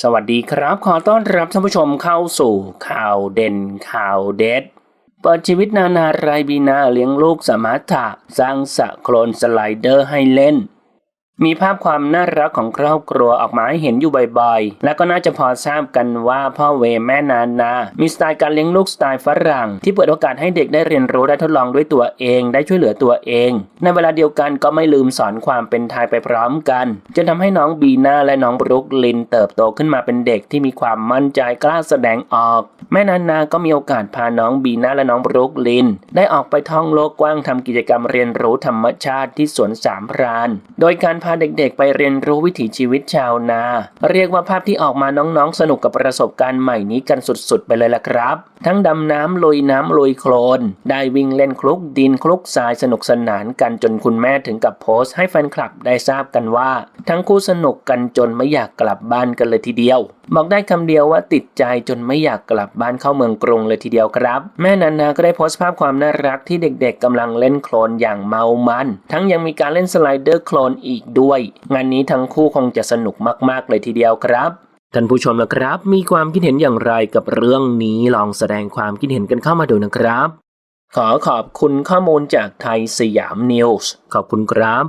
สวัสดีครับ ขอต้อนรับท่านผู้ชมเข้าสู่ข่าวเด่นข่าวเด็ดเปิดชีวิตนานาไรายบีนาเลี้ยงลูกสมรรถะสร้างสะโคลนสไลเดอร์ให้เล่น มีภาพความน่ารักของครอบครัวออกมาให้เห็นอยู่บ่อยๆ และก็น่าจะพอทราบกันว่าพ่อเวแม่นานา มีสไตล์การเลี้ยงลูกสไตล์ฝรั่ง ที่เปิดโอกาสให้เด็กได้เรียนรู้ได้ทดลองด้วยตัวเอง ได้ช่วยเหลือตัวเอง ในเวลาเดียวกันก็ไม่ลืมสอนความเป็นไทยไปพร้อมกัน จนทำให้น้องบีน่าและน้องบรุกลินเติบโตขึ้นมาเป็นเด็กที่มีความมั่นใจกล้าแสดงออก แม่นานา ก็มีโอกาสพาน้องบีน่าและน้องบรุกลิน ได้ออกไปท่องโลกกว้างทำกิจกรรมเรียนรู้ธรรมชาติที่สวนสามพราน โดยการพาเด็กๆ ไปเรียนรู้วิถีชีวิตชาวนา เรียกว่าภาพที่ออกมาน้องๆ สนุกกับประสบการณ์ใหม่นี้กันสุดๆ ไปเลยล่ะครับ ทั้งดำน้ำลุยน้ำลุยโคลน ได้วิ่งเล่นคลุกดินคลุกทรายสนุกสนานกันจนคุณแม่ถึงกับโพสต์ให้แฟนคลับได้ทราบกันว่า ทั้งคู่สนุกกันจนไม่อยากกลับบ้านกันเลยทีเดียว บอกได้คำเดียวว่าติดใจจนไม่อยากกลับบ้านเข้าเมืองกรุงเลยทีเดียวครับ แม่นานาก็ได้โพสต์ภาพความน่ารักที่เด็กๆกำลังเล่นโคลนอย่างเมามัน ทั้งยังมีการเล่นสไลเดอร์โคลนอีกด้วย งานนี้ทั้งคู่คงจะสนุกมาก ๆ เลยทีเดียวครับท่านผู้ชมนะครับ มีความคิดเห็นอย่างไรกับเรื่องนี้ลองแสดงความคิดเห็นกันเข้ามาดูนะครับ ขอขอบคุณข้อมูลจากไทยสยามนิวส์ขอบคุณครับ